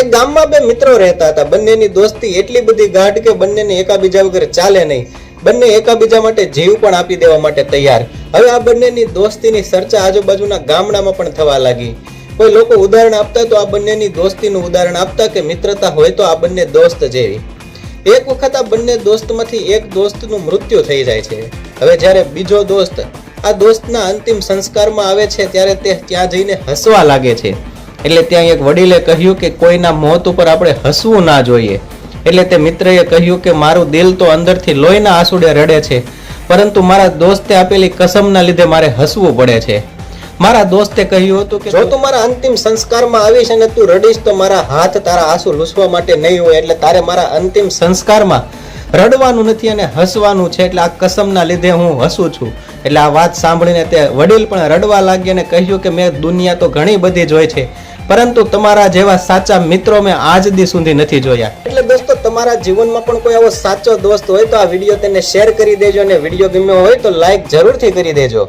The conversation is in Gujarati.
એક ગામમાં બે મિત્રો રહેતા હતા. બંનેની દોસ્તી એટલી બધી ગાઢ કે બંનેને એકાબીજા વગર ચાલે નહીં. બંને એકાબીજા માટે જીવ પણ આપી દેવા માટે તૈયાર. હવે આ બંનેની દોસ્તીની ચર્ચા આજુબાજુના ગામડામાં પણ થવા લાગી. કોઈ લોકો ઉદાહરણ આપતા તો આ બંનેની દોસ્તીનું ઉદાહરણ આપતા કે મિત્રતા હોય તો આ બંને દોસ્ત જેવી. એક વખત આ બંને દોસ્તમાંથી એક દોસ્તનું મૃત્યુ થઈ જાય છે. હવે જ્યારે બીજો દોસ્ત આ દોસ્તના અંતિમ સંસ્કારમાં આવે છે, ત્યારે તે ત્યાં જઈને હસવા લાગે છે. એટલે ત્યાં એક વડીલે કહ્યું કે કોઈના મોત ઉપર આપણે હસવું ના જોઈએ. એટલે તે મિત્રએ કહ્યું કે મારું દિલ તો અંદરથી લોહીના આંસુડે રડે છે, પરંતુ મારા દોસ્તે આપેલી કસમના લીધે મારે હસવું પડે છે. મારા દોસ્તે કહ્યું હતું કે જો તું મારા અંતિમ સંસ્કારમાં આવીશ અને તું રડીશ તો મારા હાથ તારા આંસુ લૂસવા માટે નહીં હોય, એટલે તારે મારા અંતિમ સંસ્કારમાં રડવાનું નથી અને હસવાનું છે, એટલે આ કસમના લીધે હું હસું છું. એટલે આ વાત સાંભળીને તે વડીલ પણ રડવા લાગ્યા અને કહ્યું કે મેં દુનિયા તો ઘણી બધી જોઈ છે પરંતુ તમારા જેવા સાચા મિત્રો મેં આજ દી સુધી નથી જોયા. એટલે દોસ્તો, તમારા જીવનમાં પણ કોઈ આવો સાચો દોસ્ત હોય તો આ વીડિયો તેને શેર કરી દેજો અને વીડિયો ગમ્યો હોય તો લાઈક જરૂરથી કરી દેજો.